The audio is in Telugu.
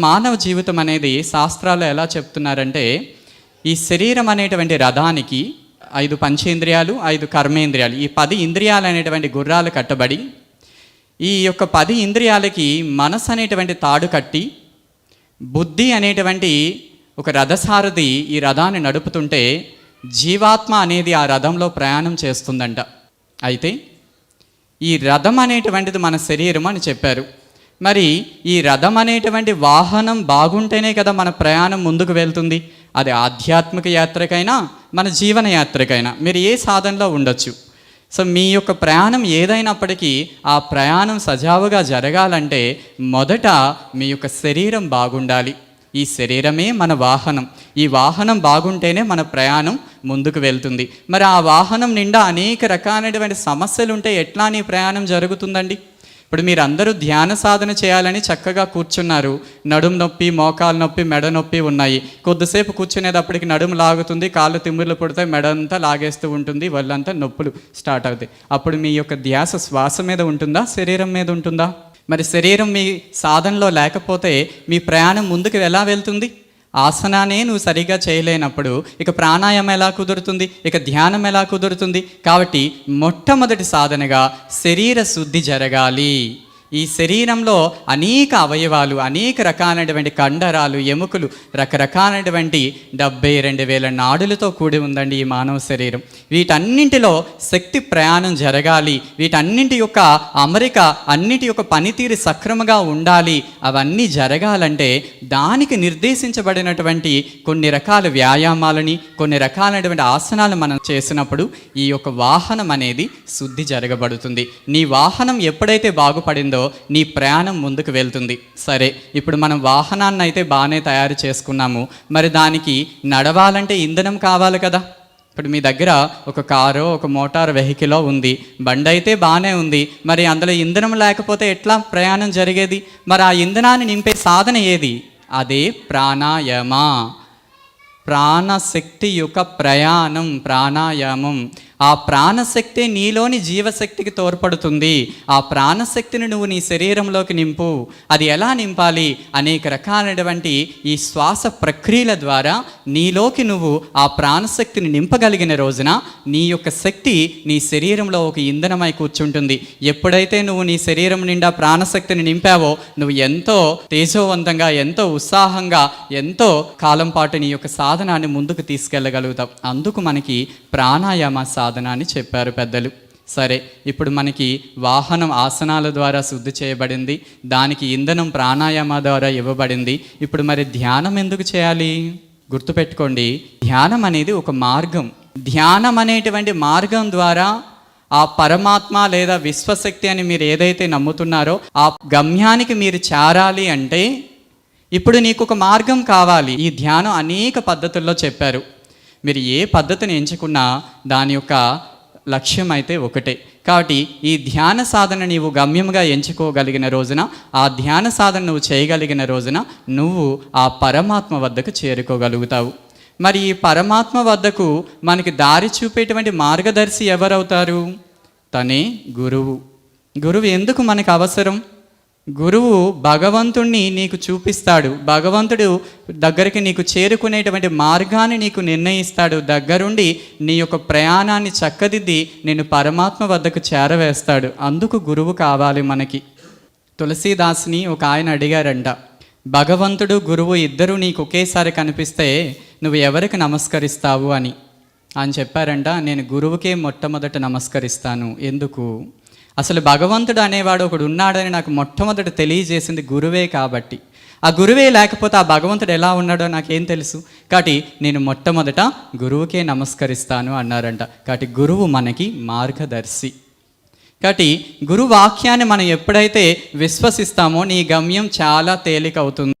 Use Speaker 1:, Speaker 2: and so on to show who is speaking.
Speaker 1: మానవ జీవితం అనేది శాస్త్రాలు ఎలా చెప్తున్నారంటే ఈ శరీరం అనేటువంటి రథానికి ఐదు పంచేంద్రియాలు ఐదు కర్మేంద్రియాలు. ఈ పది ఇంద్రియాలు అనేటువంటి గుర్రాలు కట్టబడి ఈ యొక్క పది ఇంద్రియాలకి మనసు అనేటువంటి తాడు కట్టి బుద్ధి అనేటువంటి ఒక రథసారథి ఈ రథాన్ని నడుపుతుంటే జీవాత్మ అనేది ఆ రథంలో ప్రయాణం చేస్తుందంట. అయితే ఈ రథం అనేటువంటిది మన శరీరం అని చెప్పారు. మరి ఈ రథం అనేటువంటి వాహనం బాగుంటేనే కదా మన ప్రయాణం ముందుకు వెళ్తుంది. అది ఆధ్యాత్మిక యాత్రకైనా మన జీవన యాత్రకైనా. మీరు ఏ సాధనలో ఉండొచ్చు. సో మీ యొక్క ప్రయాణం ఏదైనప్పటికీ ఆ ప్రయాణం సజావుగా జరగాలంటే మొదట మీ యొక్క శరీరం బాగుండాలి. ఈ శరీరమే మన వాహనం. ఈ వాహనం బాగుంటేనే మన ప్రయాణం ముందుకు వెళ్తుంది. మరి ఆ వాహనం నిండా అనేక రకాలైనటువంటి సమస్యలు ఉంటే ఎట్లా నీ ప్రయాణం జరుగుతుందండి? ఇప్పుడు మీరు అందరూ ధ్యాన సాధన చేయాలని చక్కగా కూర్చున్నారు. నడుము నొప్పి మోకాలు నొప్పి మెడ నొప్పి ఉన్నాయి. కొద్దిసేపు కూర్చునేటప్పటికి నడుము లాగుతుంది కాళ్ళు తిమ్మిర్లు పుడతాయి మెడ అంతా లాగేస్తూ ఉంటుంది వాళ్ళంతా నొప్పులు స్టార్ట్ అవుతాయి. అప్పుడు మీ యొక్క ధ్యాస శ్వాస మీద ఉంటుందా శరీరం మీద ఉంటుందా? మరి శరీరం మీ సాధనలో లేకపోతే మీ ప్రయాణం ముందుకు ఎలా వెళ్తుంది? ఆసనానే నువ్వు సరిగా చేయలేనప్పుడు ఇక ప్రాణాయామం ఎలా కుదురుతుంది? ఇక ధ్యానం ఎలా కుదురుతుంది? కాబట్టి మొట్టమొదటి సాధనగా శరీర శుద్ధి జరగాలి. ఈ శరీరంలో అనేక అవయవాలు అనేక రకాలైనటువంటి కండరాలు ఎముకలు రకరకాలైనటువంటి డెబ్బై రెండు వేల నాడులతో కూడి ఉందండి ఈ మానవ శరీరం. వీటన్నింటిలో శక్తి ప్రయాణం జరగాలి. వీటన్నింటి యొక్క అమరిక అన్నిటి యొక్క పనితీరు సక్రమంగా ఉండాలి. అవన్నీ జరగాలంటే దానికి నిర్దేశించబడినటువంటి కొన్ని రకాల వ్యాయామాలని కొన్ని రకాలైనటువంటి ఆసనాలు మనం చేసినప్పుడు ఈ యొక్క వాహనం అనేది శుద్ధి జరగబడుతుంది. నీ వాహనం ఎప్పుడైతే బాగుపడిందో నీ ప్రయాణం ముందుకు వెళ్తుంది. సరే ఇప్పుడు మనం వాహనాన్ని అయితే బాగానే తయారు చేసుకున్నాము. మరి దానికి నడవాలంటే ఇంధనం కావాలి కదా? ఇప్పుడు మీ దగ్గర ఒక కారు ఒక మోటార్ వెహికలో ఉంది. బండి అయితే బాగానే ఉంది. మరి అందులో ఇంధనం లేకపోతే ఎట్లా ప్రయాణం జరిగేది? మరి ఆ ఇంధనాన్ని నింపే సాధన ఏది? అదే ప్రాణాయామ. ప్రాణశక్తి యొక్క ప్రయాణం ప్రాణాయామం. ఆ ప్రాణశక్తి నీలోని జీవశక్తికి తోడ్పడుతుంది. ఆ ప్రాణశక్తిని నువ్వు నీ శరీరంలోకి నింపు. అది ఎలా నింపాలి? అనేక రకాలైనటువంటి ఈ శ్వాస ప్రక్రియల ద్వారా నీలోకి నువ్వు ఆ ప్రాణశక్తిని నింపగలిగిన రోజున నీ యొక్క శక్తి నీ శరీరంలో ఒక ఇంధనమై కూర్చుంటుంది. ఎప్పుడైతే నువ్వు నీ శరీరం నిండా ప్రాణశక్తిని నింపావో నువ్వు ఎంతో తేజోవంతంగా ఎంతో ఉత్సాహంగా ఎంతో కాలం పాటు నీ యొక్క సాధనాన్ని ముందుకు తీసుకెళ్ళగలుగుతావు. అందుకు మనకి ప్రాణాయామ సాధన అని చెప్పారు పెద్దలు. సరే ఇప్పుడు మనకి వాహనం ఆసనాల ద్వారా శుద్ధి చేయబడింది దానికి ఇంధనం ప్రాణాయామ ద్వారా ఇవ్వబడింది. ఇప్పుడు మరి ధ్యానం ఎందుకు చేయాలి? గుర్తుపెట్టుకోండి ధ్యానం అనేది ఒక మార్గం. ధ్యానం అనేటువంటి మార్గం ద్వారా ఆ పరమాత్మ లేదా విశ్వశక్తి అని మీరు ఏదైతే నమ్ముతున్నారో ఆ గమ్యానికి మీరు చేరాలి అంటే ఇప్పుడు నీకు ఒక మార్గం కావాలి. ఈ ధ్యానం అనేక పద్ధతుల్లో చెప్పారు. మీరు ఏ పద్ధతిని ఎంచుకున్నా దాని యొక్క లక్ష్యం అయితే ఒకటే. కాబట్టి ఈ ధ్యాన సాధన నీవు గమ్యంగా ఎంచుకోగలిగిన రోజున ఆ ధ్యాన సాధన నువ్వు చేయగలిగిన రోజున నువ్వు ఆ పరమాత్మ వద్దకు చేరుకోగలుగుతావు. మరి ఈ పరమాత్మ వద్దకు మనకి దారి చూపేటువంటి మార్గదర్శి ఎవరవుతారు? తనే గురువు. గురువు ఎందుకు మనకు అవసరం? గురువు భగవంతుణ్ణి నీకు చూపిస్తాడు. భగవంతుడు దగ్గరికి నీకు చేరుకునేటువంటి మార్గాన్ని నీకు నిర్ణయిస్తాడు. దగ్గరుండి నీ యొక్క ప్రయాణాన్ని చక్కదిద్ది నేను పరమాత్మ వద్దకు చేరవేస్తాడు. అందుకు గురువు కావాలి మనకి. తులసీదాస్ని ఒక ఆయన అడిగారంట. భగవంతుడు గురువు ఇద్దరు నీకు ఒకేసారి కనిపిస్తే నువ్వు ఎవరికి నమస్కరిస్తావు అని. అని చెప్పారంట. నేను గురువుకే మొట్టమొదట నమస్కరిస్తాను. ఎందుకు? అసలు భగవంతుడు అనేవాడు ఒకడు ఉన్నాడని నాకు మొట్టమొదట తెలియజేసింది గురువే కాబట్టి. ఆ గురువే లేకపోతే ఆ భగవంతుడు ఎలా ఉన్నాడో నాకేం తెలుసు. కాబట్టి నేను మొట్టమొదట గురువుకే నమస్కరిస్తాను అన్నారంట. కాబట్టి గురువు మనకి మార్గదర్శి. కాబట్టి గురు వాక్యాన్ని మనం ఎప్పుడైతే విశ్వసిస్తామో నీ గమ్యం చాలా తేలిక అవుతుంది.